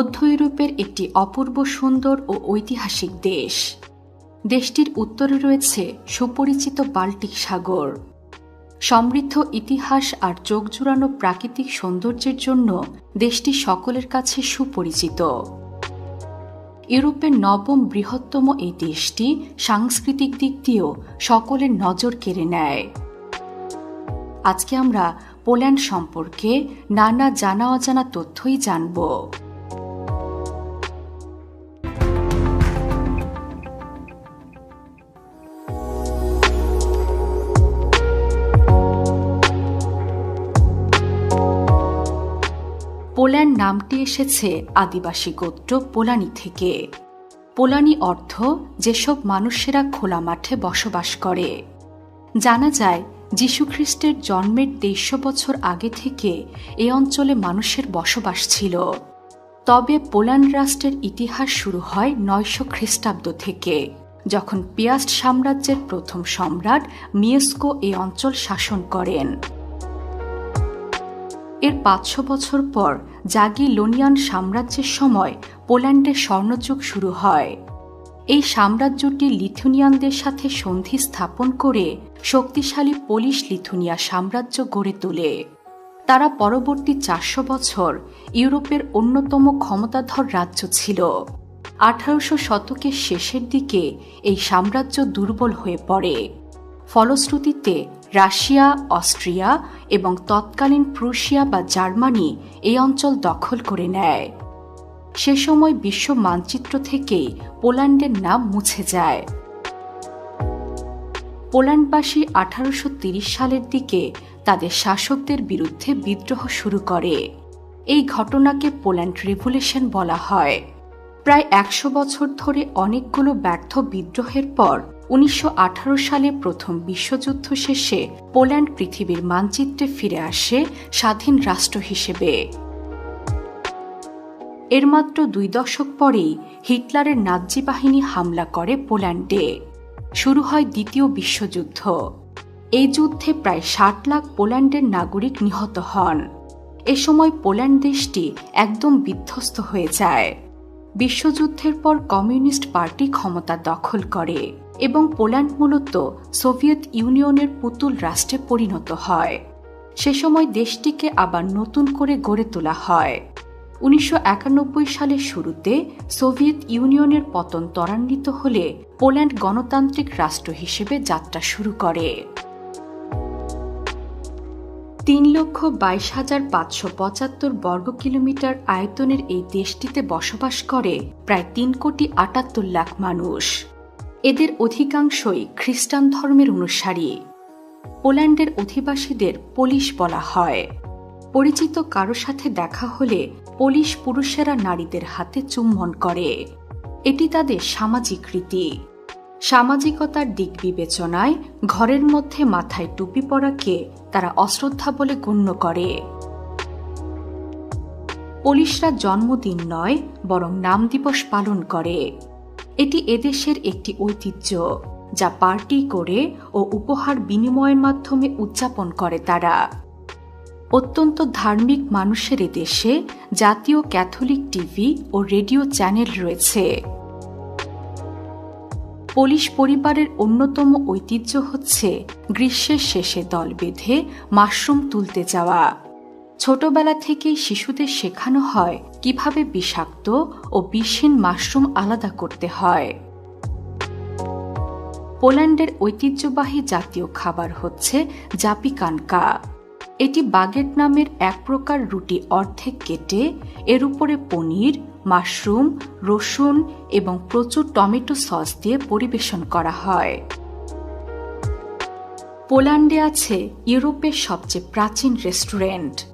মধ্য ইউরোপের একটি অপূর্ব সুন্দর ও ঐতিহাসিক দেশ। দেশটির উত্তরে রয়েছে সুপরিচিত বাল্টিক সাগর। সমৃদ্ধ ইতিহাস আর চোখ জুড়ানো প্রাকৃতিক সৌন্দর্যের জন্য দেশটি সকলের কাছে সুপরিচিত। ইউরোপের নবম বৃহত্তম এই দেশটি সাংস্কৃতিক দিক দিয়েও সকলের নজর কেড়ে নেয়। আজকে আমরা পোল্যান্ড সম্পর্কে নানা জানা অজানা তথ্যই জানব। পোল্যান্ড নামটি এসেছে আদিবাসী গোত্র পোলানি থেকে। পোলানি অর্থ যেসব মানুষেরা খোলা মাঠে বসবাস করে। জানা যায় যীশুখ্রিস্টের জন্মের তেইশশো বছর আগে থেকে এ অঞ্চলে মানুষের বসবাস ছিল। তবে পোল্যান্ড রাষ্ট্রের ইতিহাস শুরু হয় নয়শো খ্রিস্টাব্দ থেকে, যখন পিয়াস্ট সাম্রাজ্যের প্রথম সম্রাট মিয়েস্কো এই অঞ্চল শাসন করেন। এর পাঁচশো বছর পর জাগিলোনিয়ান সাম্রাজ্যের সময় পোল্যান্ডের স্বর্ণযুগ শুরু হয়। এই সাম্রাজ্যটি লিথুনিয়ানদের সাথে সন্ধি স্থাপন করে শক্তিশালী পোলিশ লিথুনিয়া সাম্রাজ্য গড়ে তোলে। তারা পরবর্তী চারশো বছর ইউরোপের অন্যতম ক্ষমতাধর রাজ্য ছিল। আঠারোশো শতকের শেষের দিকে এই সাম্রাজ্য দুর্বল হয়ে পড়ে। ফলশ্রুতিতে রাশিয়া, অস্ট্রিয়া এবং তৎকালীন প্রুশিয়া বা জার্মানি এই অঞ্চল দখল করে নেয়। সে সময় বিশ্ব মানচিত্র থেকেই পোল্যান্ডের নাম মুছে যায়। পোল্যান্ডবাসী আঠারোশো সালের দিকে তাদের শাসকদের বিরুদ্ধে বিদ্রোহ শুরু করে। এই ঘটনাকে পোল্যান্ড রেভুলেশন বলা হয়। প্রায় একশো বছর ধরে অনেকগুলো ব্যর্থ বিদ্রোহের পর উনিশশো আঠারো সালে প্রথম বিশ্বযুদ্ধ শেষে পোল্যান্ড পৃথিবীর মানচিত্রে ফিরে আসে স্বাধীন রাষ্ট্র হিসেবে। এর মাত্র দুই দশক পরেই হিটলারের নাজি বাহিনী হামলা করে পোল্যান্ডে। শুরু হয় দ্বিতীয় বিশ্বযুদ্ধ। এই যুদ্ধে প্রায় ষাট লাখ পোল্যান্ডের নাগরিক নিহত হন। এ সময় পোল্যান্ড দেশটি একদম বিধ্বস্ত হয়ে যায়। বিশ্বযুদ্ধের পর কমিউনিস্ট পার্টি ক্ষমতা দখল করে। এবং পোল্যান্ড মূলত সোভিয়েত ইউনিয়নের পুতুল রাষ্ট্রে পরিণত হয়। সে সময় দেশটিকে আবার নতুন করে গড়ে তোলা হয়। উনিশশো একানব্বই সালের শুরুতে সোভিয়েত ইউনিয়নের পতন ত্বরান্বিত হলে পোল্যান্ড গণতান্ত্রিক রাষ্ট্র হিসেবে যাত্রা শুরু করে। তিন লক্ষ বাইশ হাজার পাঁচশো পঁচাত্তর বর্গ কিলোমিটার আয়তনের এই দেশটিতে বসবাস করে প্রায় তিন কোটি আটাত্তর লাখ মানুষ। এদের অধিকাংশই খ্রিস্টান ধর্মের অনুসারী। পোল্যান্ডের অধিবাসীদের পোলিশ বলা হয়। পরিচিত কারও সাথে দেখা হলে পোলিশ পুরুষেরা নারীদের হাতে চুম্বন করে। এটি তাদের সামাজিক রীতি। সামাজিকতার দিক বিবেচনায় ঘরের মধ্যে মাথায় টুপি পরাকে তারা অশ্রদ্ধা বলে গণ্য করে। পুলিশরা জন্মদিন নয়, বরং নাম দিবস পালন করে। এটি এদেশের একটি ঐতিহ্য, যা পার্টি করে ও উপহার বিনিময়ের মাধ্যমে উদযাপন করে তারা। অত্যন্ত ধার্মিক মানুষের দেশে জাতীয় ক্যাথলিক টিভি ও রেডিও চ্যানেল রয়েছে। পোলিশ পরিবারের অন্যতম ঐতিহ্য হচ্ছে গ্রীষ্মের শেষে দল বেঁধে মাশরুম তুলতে যাওয়া। ছোটবেলা থেকেই শিশুদের শেখানো হয় কীভাবে বিষাক্ত ও বিষহীন মাশরুম আলাদা করতে হয়। পোল্যান্ডের ঐতিহ্যবাহী জাতীয় খাবার হচ্ছে জাপিকানকা। এটি বাগেট নামের এক প্রকার রুটি অর্ধেক কেটে এর উপরে পনির, মাশরুম, রসুন এবং প্রচুর টমেটো সস দিয়ে পরিবেশন করা হয়। পোল্যান্ডে আছে ইউরোপের সবচেয়ে প্রাচীন রেস্টুরেন্ট।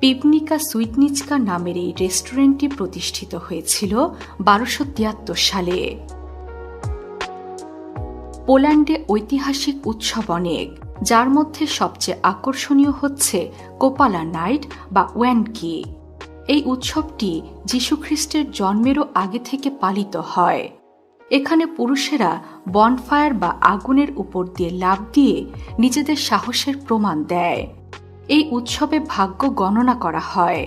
পিপনিকা সুইটনিচকা নামের এই রেস্টুরেন্টটি প্রতিষ্ঠিত হয়েছিল বারোশো তিয়াত্তর সালে। পোল্যান্ডে ঐতিহাসিক উৎসব অনেক, যার মধ্যে সবচেয়ে আকর্ষণীয় হচ্ছে কোপালা নাইট বা ওয়ানকি। এই উৎসবটি যীশুখ্রিস্টের জন্মেরও আগে থেকে পালিত হয়। এখানে পুরুষেরা বনফায়ার বা আগুনের উপর দিয়ে লাভ দিয়ে নিজেদের সাহসের প্রমাণ দেয়। এই উৎসবে ভাগ্য গণনা করা হয়।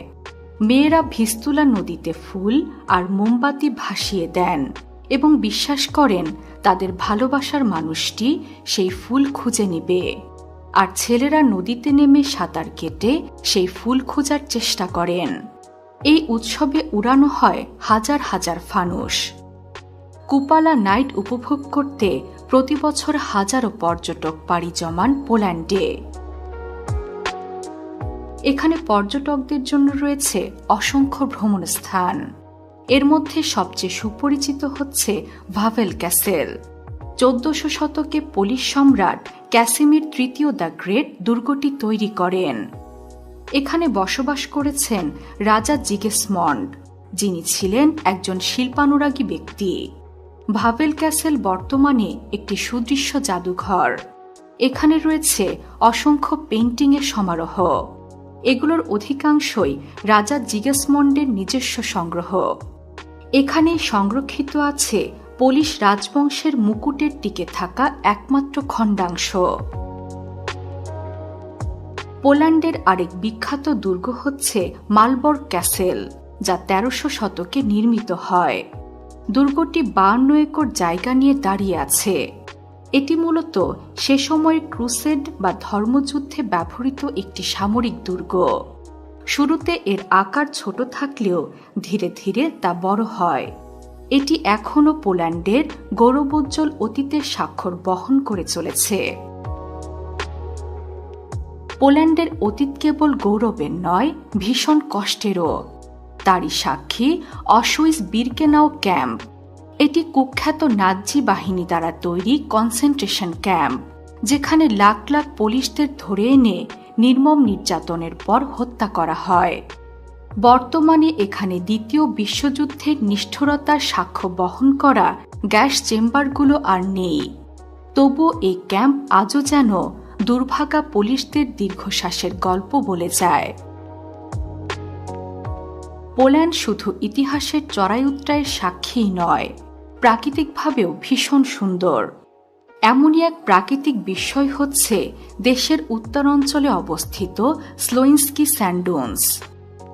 মেয়েরা ভিস্তুলা নদীতে ফুল আর মোমবাতি ভাসিয়ে দেন এবং বিশ্বাস করেন তাদের ভালোবাসার মানুষটি সেই ফুল খুঁজে নেবে। আর ছেলেরা নদীতে নেমে সাঁতার কেটে সেই ফুল খোঁজার চেষ্টা করেন। এই উৎসবে উড়ানো হয় হাজার হাজার ফানুস কুপালা নাইট উপভোগ করতে প্রতি বছর হাজারো পর্যটক পাড়ি জমান পোল্যান্ডে। এখানে পর্যটকদের জন্য রয়েছে অসংখ্য ভ্রমণ স্থান এর মধ্যে সবচেয়ে সুপরিচিত হচ্ছে ভাভেল ক্যাসেল। চোদ্দশো শতকে পোলিশ সম্রাট ক্যাসিমির তৃতীয় দ্য গ্রেট দুর্গটি তৈরি করেন। এখানে বসবাস করেছেন রাজা জিগেসমন্ড যিনি ছিলেন একজন শিল্পানুরাগী ব্যক্তি। ভাভেল ক্যাসেল বর্তমানে একটি সুদৃশ্য জাদুঘর। এখানে রয়েছে অসংখ্য পেন্টিংয়ের সমারোহ। এগুলোর অধিকাংশই রাজা জিগেসমন্ডের নিজস্ব সংগ্রহ। এখানে সংরক্ষিত আছে পোলিশ রাজবংশের মুকুটের টিকে থাকা একমাত্র খণ্ডাংশ। পোল্যান্ডের আরেক বিখ্যাত দুর্গ হচ্ছে মালবর্গ ক্যাসেল, যা তেরোশো শতকে নির্মিত হয়। দুর্গটি বান্ন একর জায়গা নিয়ে দাঁড়িয়ে আছে। এটি মূলত সে সময়ের ক্রুসেড বা ধর্মযুদ্ধে ব্যবহৃত একটি সামরিক দুর্গ। শুরুতে এর আকার ছোট থাকলেও ধীরে ধীরে তা বড় হয়। এটি এখনও পোল্যান্ডের গৌরবোজ্জ্বল অতীতের স্বাক্ষর বহন করে চলেছে। পোল্যান্ডের অতীত কেবল গৌরবের নয়, ভীষণ কষ্টেরও। তারই সাক্ষী অসুইস বিরকেনাও ক্যাম্প। এটি কুখ্যাত নাজি বাহিনী দ্বারা তৈরি কনসেন্ট্রেশন ক্যাম্প, যেখানে লাখ লাখ পুলিশদের ধরে এনে নির্মম নির্যাতনের পর হত্যা করা হয়। বর্তমানে এখানে দ্বিতীয় বিশ্বযুদ্ধের নিষ্ঠুরতার সাক্ষ্য বহন করা গ্যাস চেম্বারগুলো আর নেই। তবু এই ক্যাম্প আজও যেন দুর্ভাগা পুলিশদের দীর্ঘশ্বাসের গল্প বলে যায়। পোল্যান্ড শুধু ইতিহাসের চড়াই উত্তরায়ের সাক্ষীই নয় প্রাকৃতিকভাবেও ভীষণ সুন্দর। এমনই এক প্রাকৃতিক বিষয় হচ্ছে দেশের উত্তরাঞ্চলে অবস্থিত স্লোইন্সকি স্যান্ডোন্স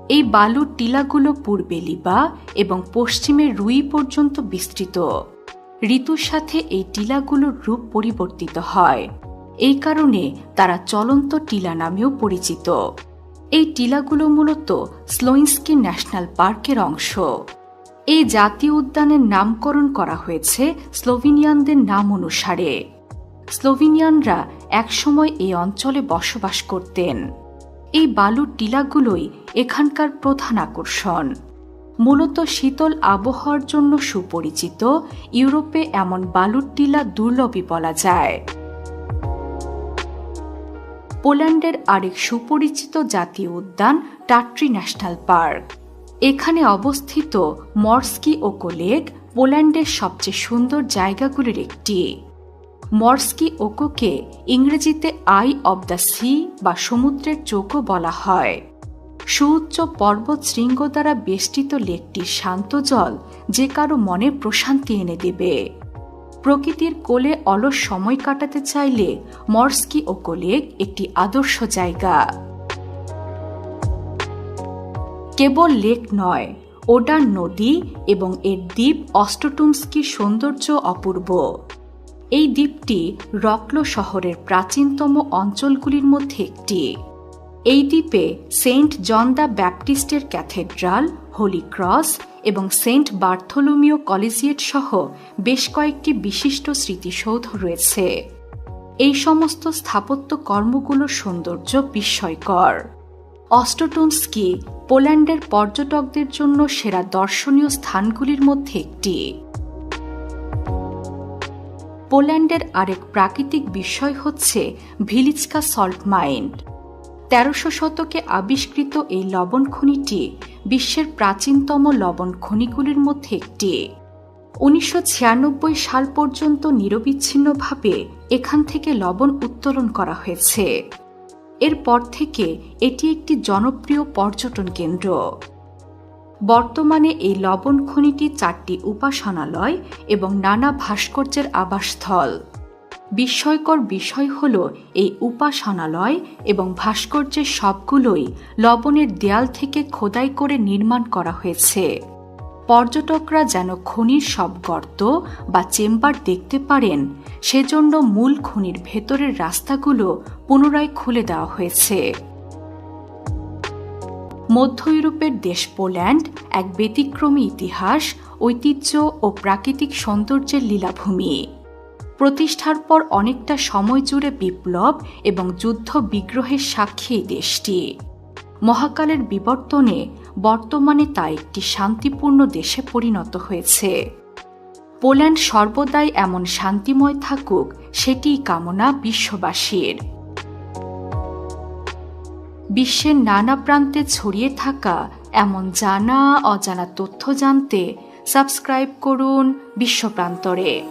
এই বালুর টিলাগুলো পূর্বে লিবা এবং পশ্চিমে রুই পর্যন্ত বিস্তৃত। ঋতুর সাথে এই টিলাগুলোর রূপ পরিবর্তিত হয়। এই কারণে তারা চলন্ত টিলা নামেও পরিচিত। এই টিলাগুলো মূলত স্লোইন্সকি ন্যাশনাল পার্কের অংশ। এই জাতীয় উদ্যানের নামকরণ করা হয়েছে স্লোভিনিয়ানদের নাম অনুসারে। স্লোভিনিয়ানরা একসময় এই অঞ্চলে বসবাস করতেন। এই বালুর টিলাগুলোই এখানকার প্রধান আকর্ষণ। মূলত শীতল আবহাওয়ার জন্য সুপরিচিত, ইউরোপে এমন বালুর টিলা দুর্লভই বলা যায়। পোল্যান্ডের আরেক সুপরিচিত জাতীয় উদ্যান টাট্রি ন্যাশনাল পার্ক। এখানে অবস্থিত মর্স্কি ওকো লেক পোল্যান্ডের সবচেয়ে সুন্দর জায়গাগুলির একটি। মর্স্কি ওকোকে ইংরেজিতে আই অব দ্য সি বা সমুদ্রের চোখও বলা হয়। সুউচ্চ পর্বত শৃঙ্গ দ্বারা বেষ্টিত লেকটির শান্ত জল যে কারও মনে প্রশান্তি এনে দেবে। প্রকৃতির কোলে অলস সময় কাটাতে চাইলে মর্স্কি ওকো লেক একটি আদর্শ জায়গা। কেবল লেক নয় ওডার নদী এবং এর দ্বীপ অস্টটুমস্কির সৌন্দর্য অপূর্ব। এই দ্বীপটি রকলো শহরের প্রাচীনতম অঞ্চলগুলির মধ্যে একটি। এই দ্বীপে সেন্ট জন দ্য ব্যাপটিস্টের ক্যাথেড্রাল, হোলি ক্রস এবং সেন্ট বার্থোলোমিও কলেজিয়েট সহ বেশ কয়েকটি বিশিষ্ট স্মৃতিসৌধ রয়েছে। এই সমস্ত স্থাপত্য কর্মগুলোর সৌন্দর্য বিস্ময়কর। অস্টটোনস্কি পোল্যান্ডের পর্যটকদের জন্য সেরা দর্শনীয় স্থানগুলির মধ্যে একটি। পোল্যান্ডের আরেক প্রাকৃতিক বিষয় হচ্ছে ভিলিচকা সল্ট মাইন্ড তেরোশো শতকে আবিষ্কৃত এই লবণ খনিটি বিশ্বের প্রাচীনতম লবণ খনিগুলির মধ্যে একটি। উনিশশো ছিয়ানব্বই সাল পর্যন্ত নিরবিচ্ছিন্নভাবে এখান থেকে লবণ উত্তোলন করা হয়েছে। এরপর থেকে এটি একটি জনপ্রিয় পর্যটন কেন্দ্র। বর্তমানে এই লবণ খনিটি চারটি উপাসনালয় এবং নানা ভাস্কর্যের আবাসস্থল। বিস্ময়কর বিষয় হল এই উপাসনালয় এবং ভাস্কর্যের সবগুলোই লবণের দেয়াল থেকে খোদাই করে নির্মাণ করা হয়েছে। পর্যটকরা যেন খনির সব গর্ত বা চেম্বার দেখতে পারেন, সেজন্য মূল খনির ভেতরের রাস্তাগুলো পুনরায় খুলে দেওয়া হয়েছে। মধ্য ইউরোপের দেশ পোল্যান্ড এক ব্যতিক্রমী ইতিহাস, ঐতিহ্য ও প্রাকৃতিক সৌন্দর্যের লীলাভূমি। প্রতিষ্ঠার পর অনেকটা সময় জুড়ে বিপ্লব এবং যুদ্ধ বিগ্রহের সাক্ষী দেশটি। মহাকালের বিবর্তনে বর্তমানে তা একটি শান্তিপূর্ণ দেশে পরিণত হয়েছে। পোল্যান্ড সর্বদাই এমন শান্তিময় থাকুক, সেটিই কামনা বিশ্ববাসীর। বিশ্বের নানা প্রান্তে ছড়িয়ে থাকা এমন জানা অজানা তথ্য জানতে সাবস্ক্রাইব করুন বিশ্বপ্রান্তরে